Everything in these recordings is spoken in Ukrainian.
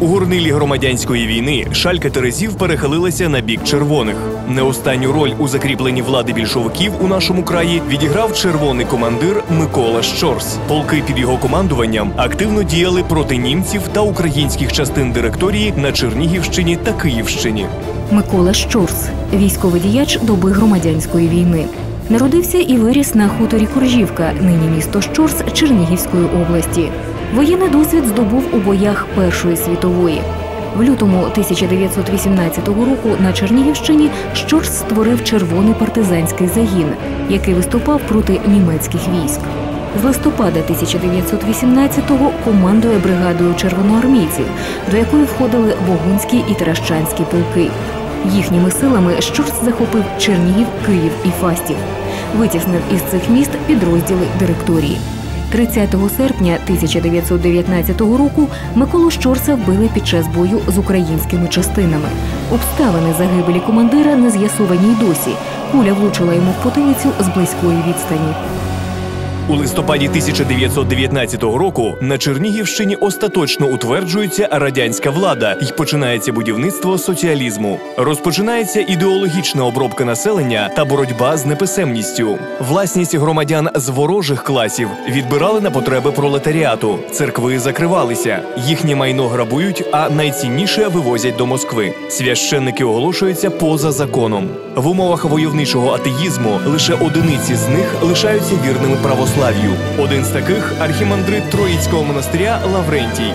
У горнилі громадянської війни шалька Терезів перехилилася на бік червоних. Не останню роль у закріпленні влади більшовиків у нашому краї відіграв червоний командир Микола Щорс. Полки під його командуванням активно діяли проти німців та українських частин директорії на Чернігівщині та Київщині. Микола Щорс, військовий діяч доби громадянської війни. Народився і виріс на хуторі Коржівка, нині місто Щорс Чернігівської області. Воєнний досвід здобув у боях Першої світової. В лютому 1918 року на Чернігівщині Щорс створив червоний партизанський загін, який виступав проти німецьких військ. З листопада 1918-го командує бригадою червоноармійців, до якої входили Богунські і Таращанські полки. Їхніми силами Щорс захопив Чернігів, Київ і Фастів. Витіснив із цих міст підрозділи директорії. 30 серпня 1919 року Миколу Щорса вбили під час бою з українськими частинами. Обставини загибелі командира не з'ясовані й досі. Куля влучила йому в потилицю з близької відстані. У листопаді 1919 року на Чернігівщині остаточно утверджується радянська влада і починається будівництво соціалізму. Розпочинається ідеологічна обробка населення та боротьба з неписемністю. Власність громадян з ворожих класів відбирали на потреби пролетаріату. Церкви закривалися, їхнє майно грабують, а найцінніше вивозять до Москви. Священники оголошуються поза законом. В умовах войовничого атеїзму лише одиниці з них лишаються вірними православ'ю. Один з таких архімандрит Троїцького монастиря Лаврентій.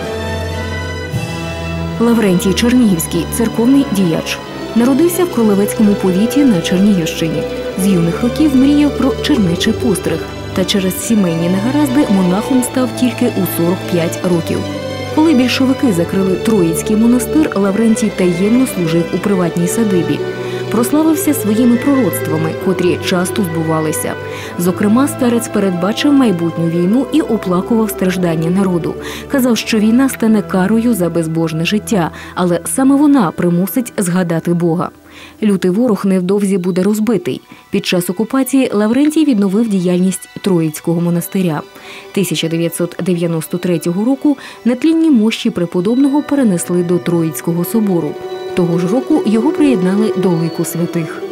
Лаврентій Чернігівський церковний діяч. Народився в Кролевецькому повіті на Чернігівщині. З юних років мріяв про черничий постриг. Та через сімейні негаразди монахом став тільки у 45 років. Коли більшовики закрили Троїцький монастир, Лаврентій таємно служив у приватній садибі. Прославився своїми пророцтвами, котрі часто збувалися. Зокрема, старець передбачив майбутню війну і оплакував страждання народу. Казав, що війна стане карою за безбожне життя, але саме вона примусить згадати Бога. Лютий ворог невдовзі буде розбитий. Під час окупації Лаврентій відновив діяльність Троїцького монастиря. 1993 року нетлінні мощі преподобного перенесли до Троїцького собору. Того ж року його приєднали до лику святих.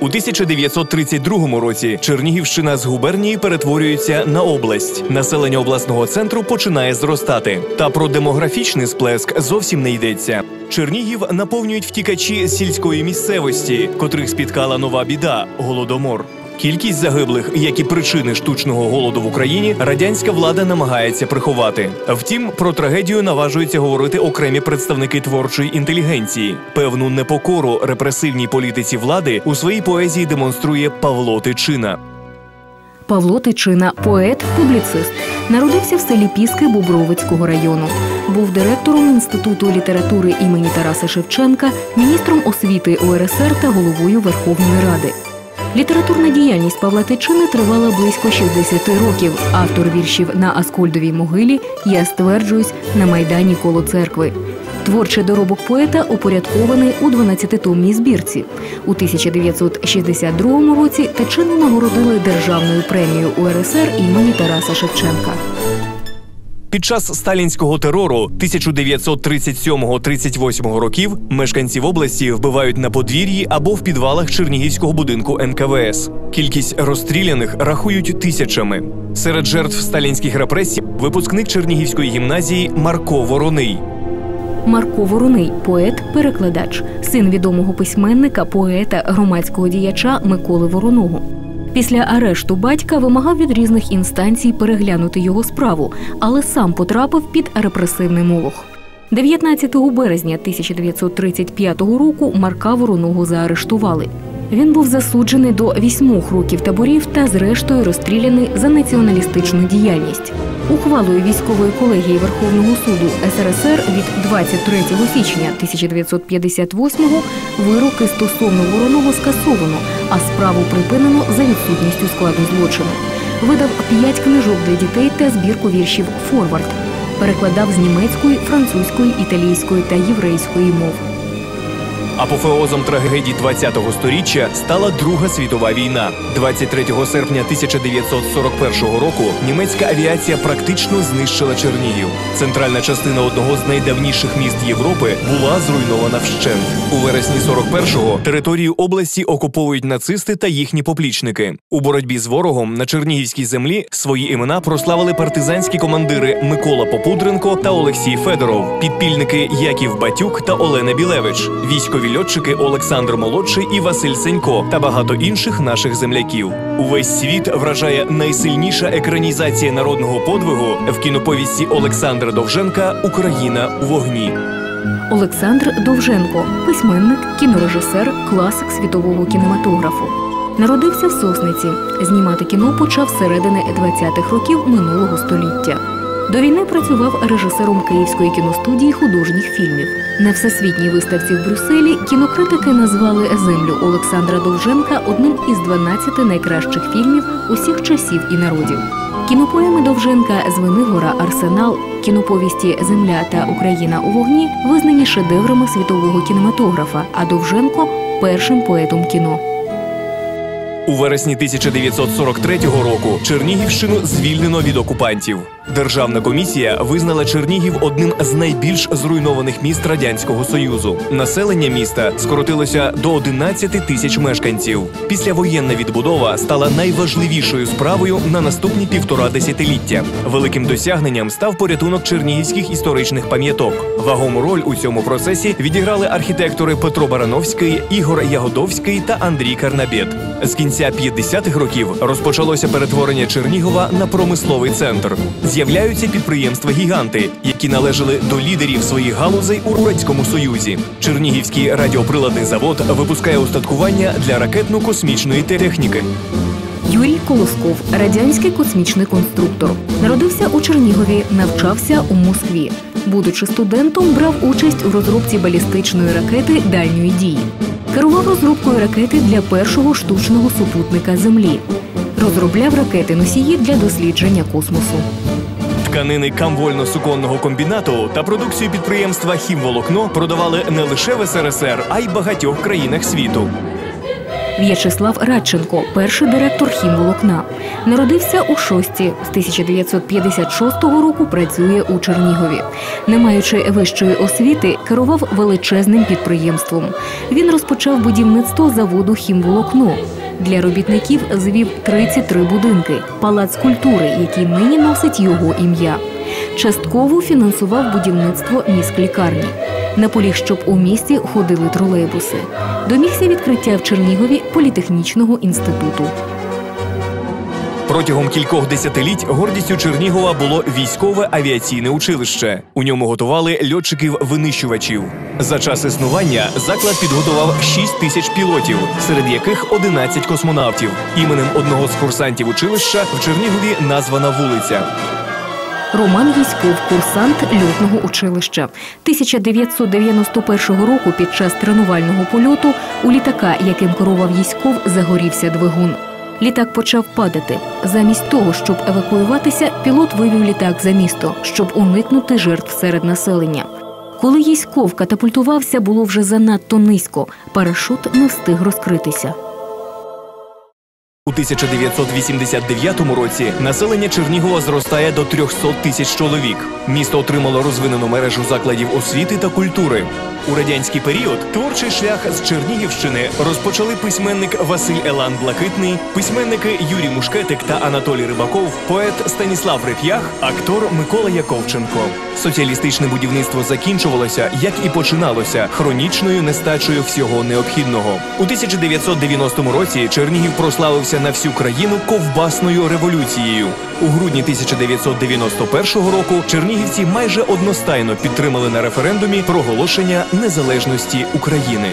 У 1932 році Чернігівщина з губернії перетворюється на область. Населення обласного центру починає зростати. Та про демографічний сплеск зовсім не йдеться. Чернігів наповнюють втікачі сільської місцевості, котрих спіткала нова біда голодомор. Кількість загиблих, як і причини штучного голоду в Україні, радянська влада намагається приховати. Втім, про трагедію наважуються говорити окремі представники творчої інтелігенції. Певну непокору репресивній політиці влади у своїй поезії демонструє Павло Тичина. Павло Тичина, поет, публіцист, народився в селі Піски Бобровицького району. Був директором Інституту літератури імені Тараса Шевченка, міністром освіти УРСР та головою Верховної Ради. Літературна діяльність Павла Тичини тривала близько 60 років. Автор віршів на Аскольдовій могилі Я стверджуюсь на майдані коло церкви. Творчий доробок поета упорядкований у 12-томній збірці. У 1962 році Тичину нагородили державною премією УРСР імені Тараса Шевченка. Під час сталінського терору 1937-38 років мешканців області вбивають на подвір'ї або в підвалах Чернігівського будинку НКВС. Кількість розстріляних рахують тисячами. Серед жертв сталінських репресій випускник Чернігівської гімназії Марко Вороний. Марко Вороний, поет, перекладач, син відомого письменника, поета, громадського діяча Миколи Вороного. Після арешту батька вимагав від різних інстанцій переглянути його справу, але сам потрапив під репресивний молох. 19 березня 1935 року Марка Вороного заарештували. Він був засуджений до вісьмох років таборів та, зрештою, розстріляний за націоналістичну діяльність. Ухвалою військової колегії Верховного суду СРСР від 23 січня 1958-го вироки стосовно вороного скасовано, а справу припинено за відсутністю складу злочину. Видав п'ять книжок для дітей та збірку віршів Форвард. Перекладав з німецької, французької, італійської та єврейської мов. Апофеозом трагедії 20-го сторіччя стала Друга світова війна. 23 серпня 1941 року німецька авіація практично знищила Чернігів. Центральна частина одного з найдавніших міст Європи була зруйнована вщент. У вересні 41-го територію області окуповують нацисти та їхні поплічники. У боротьбі з ворогом на Чернігівській землі свої імена прославили партизанські командири Микола Попудренко та Олексій Федоров, підпільники Яків Батюк та Олена Білевич, військові льотчики Олександр Молодший і Василь Сенько та багато інших наших земляків. Увесь світ вражає найсильніша екранізація народного подвигу в кіноповісті Олександра Довженка Україна у вогні. Олександр Довженко, письменник, кінорежисер, класик світового кінематографу. Народився в Сосниці. Знімати кіно почав середини 20-х років минулого століття. До війни працював режисером Київської кіностудії художніх фільмів. На всесвітній виставці в Брюсселі кінокритики назвали землю Олександра Довженка одним із 12 найкращих фільмів усіх часів і народів. Кінопоеми Довженка Звенигора Арсенал, кіноповісті Земля та Україна у вогні визнані шедеврами світового кінематографа, а Довженко першим поетом кіно. У вересні 1943 року Чернігівщину звільнено від окупантів. Державна комісія визнала Чернігів одним з найбільш зруйнованих міст радянського союзу. Населення міста скоротилося до 11 тисяч мешканців. Післявоєнна відбудова стала найважливішою справою на наступні півтора десятиліття. Великим досягненням став порятунок чернігівських історичних пам'яток. Вагому роль у цьому процесі відіграли архітектори Петро Барановський, Ігор Ягодовський та Андрій Карнабєт. З кінця 50-х років розпочалося перетворення Чернігова на промисловий центр. З'являються підприємства-гіганти, які належали до лідерів своїх галузей у Радянському Союзі. Чернігівський радіоприладний завод випускає устаткування для ракетно-космічної техніки. Юрій Колосков, радянський космічний конструктор, народився у Чернігові, навчався у Москві. Будучи студентом, брав участь у розробці балістичної ракети дальньої дії. Керував розробкою ракети для першого штучного супутника Землі. Розробляв ракети носії для дослідження космосу. Тканини камвольно-суконного комбінату та продукцію підприємства Хімволокно продавали не лише в СРСР, а й багатьох країнах світу. В'ячеслав Радченко, перший директор хімволокна. Народився у шості. З 1956 року працює у Чернігові. Не маючи вищої освіти, керував величезним підприємством. Він розпочав будівництво заводу хімволокно. Для робітників звів 33 будинки, палац культури, який нині носить його ім'я. Частково фінансував будівництво міськлікарні. Наполіг, щоб у місті ходили тролейбуси. Домігся відкриття в Чернігові політехнічного інституту. Протягом кількох десятиліть гордістю Чернігова було військове авіаційне училище. У ньому готували льотчиків-винищувачів. За час існування заклад підготував 6 тисяч пілотів, серед яких 11 космонавтів. Іменем одного з курсантів училища в Чернігові названа вулиця. Роман Єськов, курсант льотного училища. 1991 року під час тренувального польоту у літака, яким керував Єськов, загорівся двигун. Літак почав падати. Замість того, щоб евакуюватися, пілот вивів літак за місто, щоб уникнути жертв серед населення. Коли Єськов катапультувався, було вже занадто низько. Парашут не встиг розкритися. У 1989 році населення Чернігова зростає до 300 тисяч чоловік. Місто отримало розвинену мережу закладів освіти та культури. У радянський період творчий шлях з Чернігівщини розпочали письменник Василь Елан Блакитний, письменники Юрій Мушкетик та Анатолій Рибаков, поет Станіслав Реп'ях, актор Микола Яковченко. Соціалістичне будівництво закінчувалося, як і починалося, хронічною нестачею всього необхідного. У 1990 році Чернігів прославився на всю країну ковбасною революцією. У грудні 1991 року чернігівці майже одностайно підтримали на референдумі проголошення незалежності України.